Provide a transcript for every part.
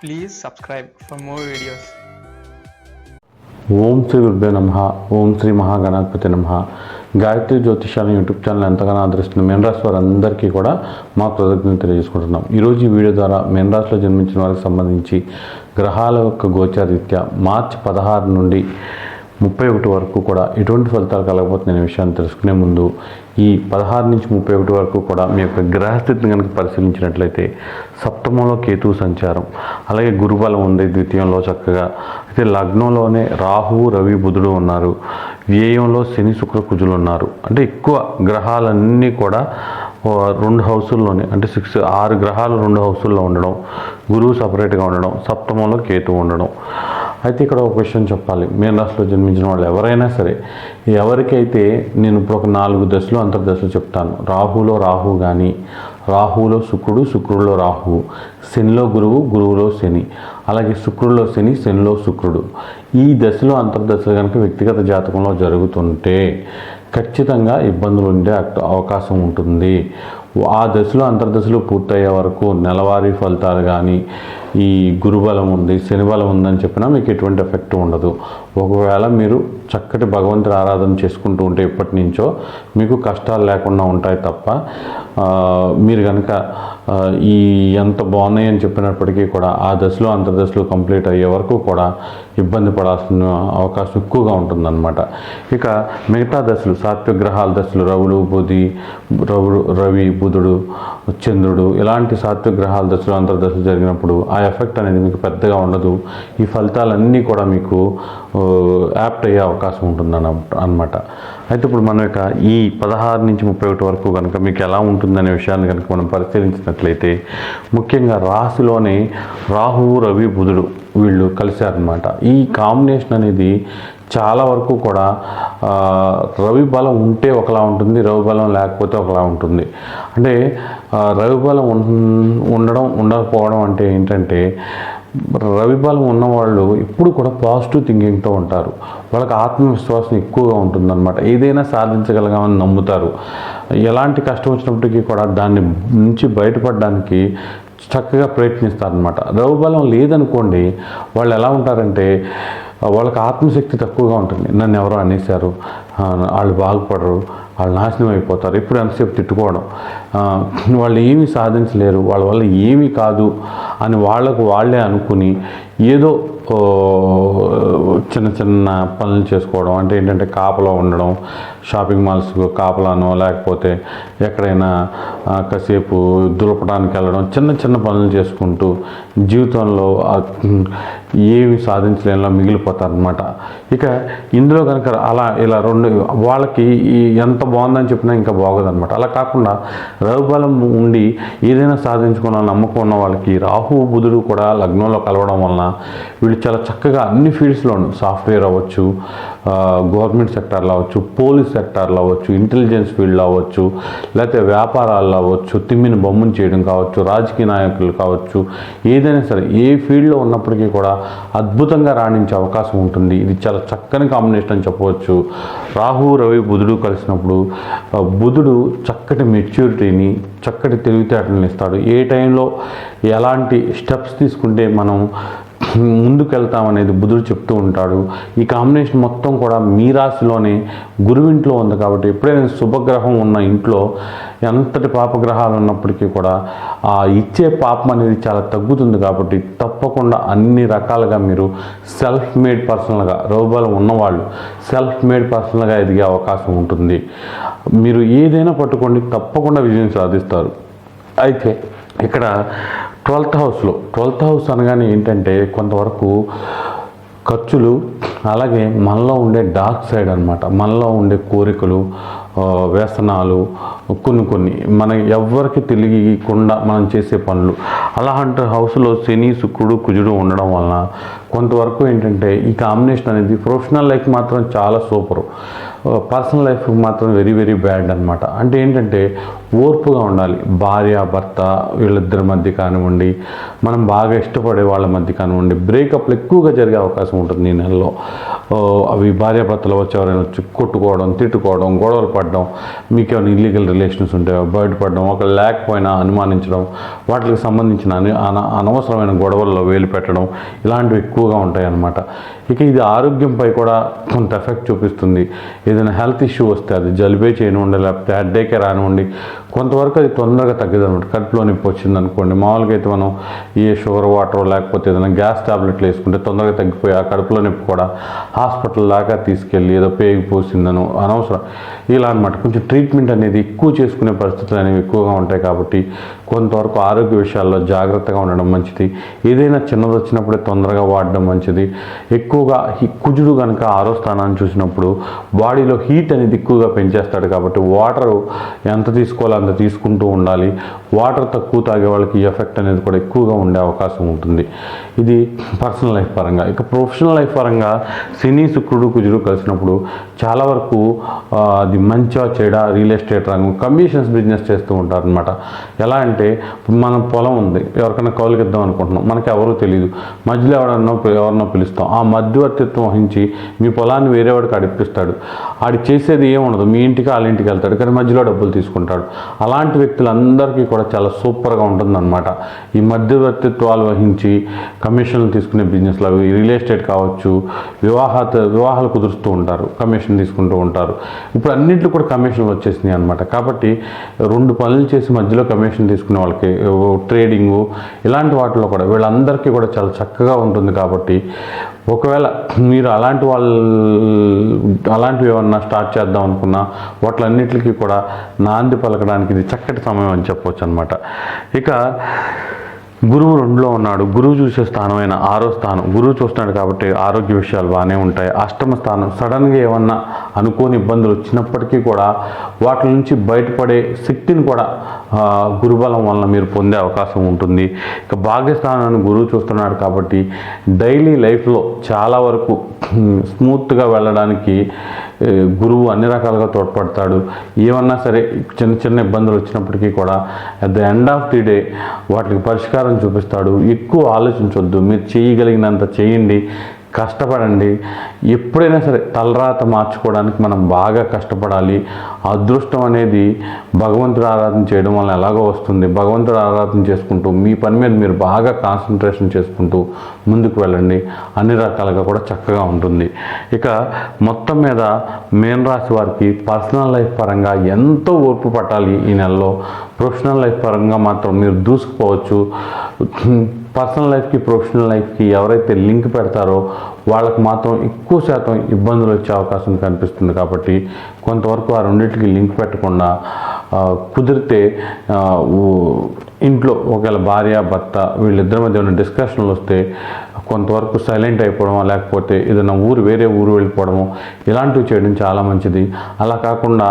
Please subscribe for more videos ఓం శ్రీ గురుభ్యో నమ. ఓం శ్రీ మహాగణాధిపతి నమ. గాయత్రి జ్యోతిషాలను యూట్యూబ్ ఛానల్ ఎంతగానో ఆదరిస్తున్న మేనరాశి వారందరికీ కూడా మా కృతజ్ఞత తెలియజేసుకుంటున్నాం. ఈరోజు ఈ వీడియో ద్వారా మేనరాశిలో జన్మించిన వారికి సంబంధించి గ్రహాల యొక్క గోచారీత్యా మార్చి పదహారు నుండి ముప్పై ఒకటి వరకు కూడా ఎటువంటి ఫలితాలు కలగబోతున్న అనే విషయాన్ని తెలుసుకునే ముందు ఈ పదహారు నుంచి ముప్పై ఒకటి వరకు కూడా మీ యొక్క గ్రహస్థితిని కనుక పరిశీలించినట్లయితే సప్తమంలో కేతువు సంచారం. అలాగే గురుబలం ఉంది ద్వితీయంలో చక్కగా. అయితే లగ్నంలోనే రాహువు రవి బుధుడు ఉన్నారు. వ్యయంలో శని శుక్ర కుజులు ఉన్నారు. అంటే ఎక్కువ గ్రహాలన్నీ కూడా రెండు హౌసుల్లోనే. అంటే సిక్స్ ఆరు గ్రహాలు రెండు హౌసుల్లో ఉండడం. గురువు సపరేట్గా ఉండడం. సప్తమంలో కేతు ఉండడం. అయితే ఇక్కడ ఒక విషయం చెప్పాలి. మీనరాశిలో జన్మించిన వాళ్ళు ఎవరైనా సరే ఎవరికైతే నేను ఇప్పుడు ఒక నాలుగు దశలు అంతర్దశలు చెప్తాను. రాహులో రాహు కానీ రాహులో శుక్రుడు శుక్రుడిలో రాహువు శనిలో గురువు గురువులో శని అలాగే శుక్రుడిలో శని శనిలో శుక్రుడు. ఈ దశలో అంతర్దశలు కనుక వ్యక్తిగత జాతకంలో జరుగుతుంటే ఖచ్చితంగా ఇబ్బందులు ఉండే అవకాశం ఉంటుంది. ఆ దశలో అంతర్దశలు పూర్తయ్యే వరకు నెలవారీ ఫలితాలు కానీ ఈ గురుబలం ఉంది శనిబలం ఉందని చెప్పినా మీకు ఎటువంటి ఎఫెక్ట్ ఉండదు. ఒకవేళ మీరు చక్కటి భగవంతుడి ఆరాధన చేసుకుంటూ ఉంటే ఇప్పటి నుంచో మీకు కష్టాలు లేకుండా ఉంటాయి తప్ప మీరు కనుక ఈ ఎంత బాగున్నాయి అని చెప్పినప్పటికీ కూడా ఆ దశలో అంతర్దశలో కంప్లీట్ అయ్యే వరకు కూడా ఇబ్బంది పడాల్సిన అవకాశం ఎక్కువగా ఉంటుందన్నమాట. ఇక మిగతా దశలు సాత్విక గ్రహాల దశలు రవులు బుధి రవుడు రవి బుధుడు చంద్రుడు ఇలాంటి సాత్విక గ్రహాల దశలు అంతర్దశలు జరిగినప్పుడు ఆ ఎఫెక్ట్ అనేది మీకు పెద్దగా ఉండదు. ఈ ఫలితాలన్నీ కూడా మీకు యాప్ట్ అయ్యే అవకాశం ఉంటుంది అనమాట అయితే ఇప్పుడు మనం ఇక ఈ పదహారు నుంచి ముప్పై ఒకటి వరకు కనుక మీకు ఎలా ఉంటుందనే విషయాన్ని కనుక మనం పరిశీలించినట్లయితే ముఖ్యంగా రాశిలోనే రాహువు రవి బుధుడు వీళ్ళు కలిశారనమాట ఈ కాంబినేషన్ అనేది చాలా వరకు కూడా రవి బలం ఉంటే ఒకలా ఉంటుంది రవి బలం లేకపోతే ఒకలా ఉంటుంది. అంటే రవి బలం ఉండడం ఉండకపోవడం అంటే ఏంటంటే రవి బలం ఉన్నవాళ్ళు ఇప్పుడు కూడా పాజిటివ్ థింకింగ్తో ఉంటారు. వాళ్ళకి ఆత్మవిశ్వాసం ఎక్కువగా ఉంటుందన్నమాట. ఏదైనా సాధించగలగామని నమ్ముతారు. ఎలాంటి కష్టం వచ్చినప్పటికీ కూడా దాన్ని నుంచి బయటపడడానికి చక్కగా ప్రయత్నిస్తారనమాట రవిబలం లేదనుకోండి వాళ్ళు ఎలా ఉంటారంటే వాళ్ళకి ఆత్మశక్తి తక్కువగా ఉంటుంది. నన్ను ఎవరో అనేశారు వాళ్ళు బాగుపడరు వాళ్ళు నాశనం అయిపోతారు. ఇప్పుడు ఎంతసేపు తిట్టుకోవడం. వాళ్ళు ఏమీ సాధించలేరు. వాళ్ళ వల్ల ఏమీ కాదు అని వాళ్ళకు వాళ్ళే అనుకుని ఏదో చిన్న చిన్న పనులు చేసుకోవడం. అంటే ఏంటంటే కాపలా ఉండడం. షాపింగ్ మాల్స్ కాపలానో లేకపోతే ఎక్కడైనా కాసేపు దులపడానికి వెళ్ళడం. చిన్న చిన్న పనులు చేసుకుంటూ జీవితంలో ఏమి సాధించలేనిలా మిగిలిపోతారనమాట ఇక ఇందులో కనుక అలా ఇలా రెండు వాళ్ళకి ఎంత బాగుందని చెప్పినా ఇంకా బాగోదనమాట అలా కాకుండా రవిబలం ఉండి ఏదైనా సాధించుకున్న నమ్మకం ఉన్న వాళ్ళకి రాహు బుధుడు కూడా లగ్నంలో కలవడం వలన వీళ్ళు చాలా చక్కగా అన్ని ఫీల్డ్స్లోనూ సాఫ్ట్వేర్ అవ్వచ్చు గవర్నమెంట్ సెక్టార్లో అవ్వచ్చు పోలీస్ సెక్టార్లో అవ్వచ్చు ఇంటెలిజెన్స్ ఫీల్డ్లో అవ్వచ్చు లేకపోతే వ్యాపారాల్లో అవ్వచ్చు తిమ్మిని బొమ్మను చేయడం కావచ్చు రాజకీయ నాయకులు కావచ్చు ఏదైనా సరే ఏ ఫీల్డ్లో ఉన్నప్పటికీ కూడా అద్భుతంగా రాణించే అవకాశం ఉంటుంది. ఇది చాలా చక్కని కాంబినేషన్ అని చెప్పవచ్చు. రాహు రవి బుధుడు కలిసినప్పుడు బుధుడు చక్కటి మెచ్యూరిటీని చక్కటి తెలివితేటలను ఇస్తాడు. ఏ టైంలో ఎలాంటి స్టెప్స్ తీసుకుంటే మనం ముందుకెళ్తామనేది బుధుడు చెప్తూ ఉంటాడు. ఈ కాంబినేషన్ మొత్తం కూడా మీ రాశిలోనే గురువింట్లో ఉంది కాబట్టి ఎప్పుడైనా శుభగ్రహం ఉన్న ఇంట్లో ఎంతటి పాపగ్రహాలు ఉన్నప్పటికీ కూడా ఆ ఇచ్చే పాపం అనేది చాలా తగ్గుతుంది కాబట్టి తప్పకుండా అన్ని రకాలుగా మీరు సెల్ఫ్ మేడ్ పర్సనల్గా రోగాలు ఉన్నవాళ్ళు సెల్ఫ్ మేడ్ పర్సనల్గా ఎదిగే అవకాశం ఉంటుంది. మీరు ఏదైనా పట్టుకోండి తప్పకుండా విజయం సాధిస్తారు. అయితే ఇక్కడ ట్వెల్త్ హౌస్లో. ట్వెల్త్ హౌస్ అనగానే ఏంటంటే కొంతవరకు ఖర్చులు అలాగే మనలో ఉండే డార్క్ సైడ్ అనమాట మనలో ఉండే కోరికలు వ్యసనాలు కొన్ని కొన్ని. మన ఎవ్వరికి తెలియకుండా మనం చేసే పనులు. అలాంటి హౌస్లో శని శుక్రుడు కుజుడు ఉండడం వలన కొంతవరకు ఏంటంటే ఈ కాంబినేషన్ అనేది ప్రొఫెషనల్ లైఫ్ మాత్రం చాలా సూపర్. పర్సనల్ లైఫ్ మాత్రం వెరీ వెరీ బ్యాడ్ అనమాట అంటే ఏంటంటే ఓర్పుగా ఉండాలి. భార్య భర్త వీళ్ళిద్దరి మధ్య కానివ్వండి మనం బాగా ఇష్టపడే వాళ్ళ మధ్య కానివ్వండి బ్రేకప్లు ఎక్కువగా జరిగే అవకాశం ఉంటుంది ఈ నెలలో. అవి భార్య భర్తలు ఎవరైనా వచ్చి కొట్టుకోవడం తిట్టుకోవడం గొడవలు పడడం మీకు ఏమైనా ఇల్లీగల్ రిలేషన్స్ ఉంటే బయటపడడం ఒక లేకపోయినా అనుమానించడం వాటికి సంబంధించిన అన అనవసరమైన గొడవల్లో వేలు పెట్టడం ఇలాంటివి ఎక్కువగా ఉంటాయి అన్నమాట ఇక ఇది ఆరోగ్యంపై కూడా కొంత ఎఫెక్ట్ చూపిస్తుంది. ఏదైనా హెల్త్ ఇష్యూ వస్తే అది జలుబే చేయనివ్వండి లేకపోతే హెడ్డేకే రానివ్వండి కొంతవరకు అది తొందరగా తగ్గదు అనమాట కడుపులో నొప్పి వచ్చింది అనుకోండి మామూలుగా అయితే మనం ఏ షుగర్ వాటర్ లేకపోతే ఏదైనా గ్యాస్ టాబ్లెట్లు వేసుకుంటే తొందరగా తగ్గిపోయి ఆ కడుపులో నొప్పి కూడా హాస్పిటల్ దాకా తీసుకెళ్ళి ఏదో పేగి పోసిందనో అనవసరం. ఇలా అనమాట కొంచెం ట్రీట్మెంట్ అనేది ఎక్కువ చేసుకునే పరిస్థితులు అనేవి ఎక్కువగా ఉంటాయి కాబట్టి కొంతవరకు ఆరోగ్య విషయాల్లో జాగ్రత్తగా ఉండడం మంచిది. ఏదైనా చిన్నది వచ్చినప్పుడే తొందరగా వాడడం మంచిది. ఎక్కువగా హి- కుజుడు కనుక ఆరో స్థానాన్ని చూసినప్పుడు బాడీలో హీట్ అనేది ఎక్కువగా పెంచేస్తాడు కాబట్టి వాటర్ ఎంత తీసుకోవాలో అంత తీసుకుంటూ ఉండాలి. వాటర్ తక్కువ తాగే వాళ్ళకి ఈ ఎఫెక్ట్ అనేది కూడా ఎక్కువగా ఉండే అవకాశం ఉంటుంది. ఇది పర్సనల్ లైఫ్ పరంగా. ఇక ప్రొఫెషనల్ లైఫ్ పరంగా శని శుక్రుడు కుజుడు కలిసినప్పుడు చాలా వరకు అది మంచిగా చెడ రియల్ ఎస్టేట్ రంగం కమిషన్స్ బిజినెస్ చేస్తూ ఉంటారు అనమాట ఎలా అంటే మన పొలం ఉంది ఎవరికైనా కౌలుకి ఇద్దాం అనుకుంటున్నాం మనకి ఎవరూ తెలియదు మధ్యలో ఎవరన్నా ఎవరినో పిలుస్తాం. ఆ మధ్యవర్తిత్వం వహించి మీ పొలాన్ని వేరేవాడికి అడిపిస్తాడు. ఆడి చేసేది ఏముండదు మీ ఇంటికి వాళ్ళ ఇంటికి వెళ్తాడు కానీ మధ్యలో డబ్బులు తీసుకుంటాడు. అలాంటి వ్యక్తులందరికీ కూడా చాలా సూపర్గా ఉంటుందన్నమాట. ఈ మధ్యవర్తిత్వాలు వహించి కమిషన్లు తీసుకునే బిజినెస్లు అవి రియల్ ఎస్టేట్ కావచ్చు వివాహాత వివాహాలు కుదురుస్తూ ఉంటారు కమిషన్ తీసుకుంటూ ఉంటారు. ఇప్పుడు అన్ని అన్నింటిలో కూడా కమిషన్లు వచ్చేసినాయి అనమాట కాబట్టి రెండు పనులు చేసి మధ్యలో కమిషన్ తీసుకునే వాళ్ళకి ట్రేడింగు ఇలాంటి వాటిలో కూడా వీళ్ళందరికీ కూడా చాలా చక్కగా ఉంటుంది కాబట్టి ఒకవేళ మీరు అలాంటి వాళ్ళు అలాంటివి ఏమన్నా స్టార్ట్ చేద్దాం అనుకున్నా వాటిలన్నిటికీ కూడా నాంది పలకడానికి ఇది చక్కటి సమయం అని చెప్పవచ్చు అనమాట ఇక గురువు రెండులో ఉన్నాడు. గురువు చూసే స్థానమైన ఆరో స్థానం. గురువు చూస్తున్నాడు కాబట్టి ఆరోగ్య విషయాలు బాగానే ఉంటాయి. అష్టమ స్థానం. సడన్గా ఏమన్నా అనుకోని ఇబ్బందులు వచ్చినప్పటికీ కూడా వాటి నుంచి బయటపడే శక్తిని కూడా గురుబలం వలన మీరు పొందే అవకాశం ఉంటుంది. ఇక భాగ్యస్థానాన్ని గురువు చూస్తున్నాడు కాబట్టి డైలీ లైఫ్లో చాలా వరకు స్మూత్గా వెళ్ళడానికి గురువు అన్ని రకాలుగా తోడ్పడతాడు. ఏమన్నా సరే చిన్న చిన్న ఇబ్బందులు వచ్చినప్పటికీ కూడా at the end of the day వాటికి పరిష్కారం చూపిస్తాడు. ఎక్కువ ఆలోచించొద్దు. మీరు చేయగలిగినంత చేయండి. కష్టపడండి. ఎప్పుడైనా సరే తలరాత మార్చుకోవడానికి మనం బాగా కష్టపడాలి. అదృష్టం అనేది భగవంతుడు ఆరాధన చేయడం వల్ల ఎలాగో వస్తుంది. భగవంతుడు ఆరాధన చేసుకుంటూ మీ పని మీద మీరు బాగా కాన్సన్ట్రేషన్ చేసుకుంటూ ముందుకు వెళ్ళండి. అన్ని రకాలుగా కూడా చక్కగా ఉంటుంది. ఇక మొత్తం మీద మేన్ రాశి వారికి పర్సనల్ లైఫ్ పరంగా ఎంతో ఓర్పు పట్టాలి ఈ నెలలో. ప్రొఫెషనల్ లైఫ్ పరంగా మాత్రం మీరు దూసుకుపోవచ్చు. పర్సనల్ లైఫ్కి ప్రొఫెషనల్ లైఫ్కి ఎవరైతే లింక్ పెడతారో వాళ్ళకు మాత్రం ఎక్కువ శాతం ఇబ్బందులు వచ్చే అవకాశం కనిపిస్తుంది కాబట్టి కొంతవరకు ఆ రెండింటికి లింక్ పెట్టకుండా కుదిరితే ఇంట్లో ఒకవేళ భార్య భర్త వీళ్ళిద్దరి మధ్య ఉన్న డిస్కషన్లు వస్తే కొంతవరకు సైలెంట్ అయిపోవడమో లేకపోతే ఏదైనా ఊరు వేరే ఊరు వెళ్ళిపోవడమో ఇలాంటివి చేయడం చాలా మంచిది. అలా కాకుండా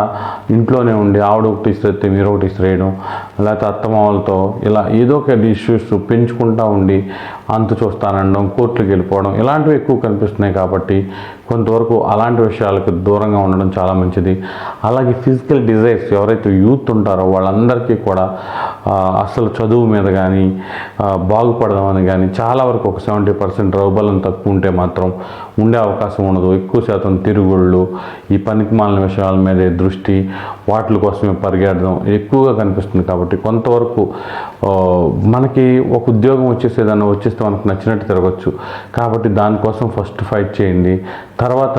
ఇంట్లోనే ఉండి ఆవిడ ఒకటి ఇస్తే మీరు ఒకటి ఇసిరేయడం లేకపోతే అత్తమామలతో ఇలా ఏదో ఒక ఇష్యూస్ పెంచుకుంటా ఉండి అంతు చూస్తానడం కోర్టులకు వెళ్ళిపోవడం ఇలాంటివి ఎక్కువ కనిపిస్తున్నాయి కాబట్టి కొంతవరకు అలాంటి విషయాలకు దూరంగా ఉండడం చాలా మంచిది. అలాగే ఫిజికల్ డిజైర్స్ ఎవరైతే యూత్ ఉంటారో వాళ్ళందరికీ కూడా అసలు చదువు మీద కానీ బాగుపడదామని కానీ చాలా వరకు ఒక సెవెంటీ పర్సెంట్ రౌబలం తక్కువ ఉంటే మాత్రం ఉండే అవకాశం ఉండదు. ఎక్కువ శాతం తిరుగుళ్ళు ఈ పనికి మాలిన విషయాల మీదే దృష్టి వాటి కోసమే పరిగెడడం ఎక్కువగా కనిపిస్తుంది కాబట్టి కొంతవరకు మనకి ఒక ఉద్యోగం వచ్చేసి ఏదైనా వచ్చేస్తే మనకు నచ్చినట్టు తిరగచ్చు. కాబట్టి దానికోసం ఫస్ట్ ఫైట్ చేయండి. తర్వాత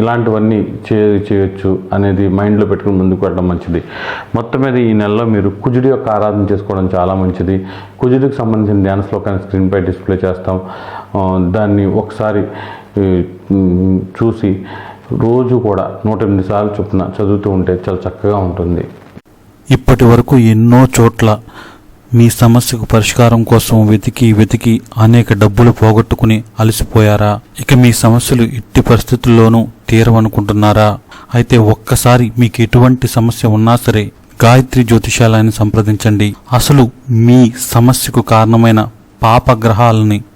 ఇలాంటివన్నీ చే చేయొచ్చు అనేది మైండ్లో పెట్టుకుని ముందుకు వెళ్ళడం మంచిది. మొత్తం మీద ఈ నెలలో మీరు కుజుడి యొక్క ఆరాధన చేసుకోవడం చాలా మంచిది. కుజుడికి సంబంధించిన ధ్యాన శ్లోకాన్ని స్క్రీన్పై డిస్ప్లే చేస్తాం. దాన్ని ఒకసారి చూసి రోజు కూడా నూట ఎనిమిది సార్లు చొప్పున చదువుతూ ఉంటే చాలా చక్కగా ఉంటుంది. ఇప్పటి వరకు ఎన్నో చోట్ల మీ సమస్యకు పరిష్కారం కోసం వెతికి వెతికి అనేక డబ్బులు పోగొట్టుకుని అలసిపోయారా? ఇక మీ సమస్యలు ఎట్టి పరిస్థితుల్లోనూ తీరవనుకుంటున్నారా? అయితే ఒక్కసారి మీకు ఎటువంటి సమస్య ఉన్నా సరే గాయత్రి జ్యోతిషాలయాన్ని సంప్రదించండి. అసలు మీ సమస్యకు కారణమైన పాపగ్రహాలని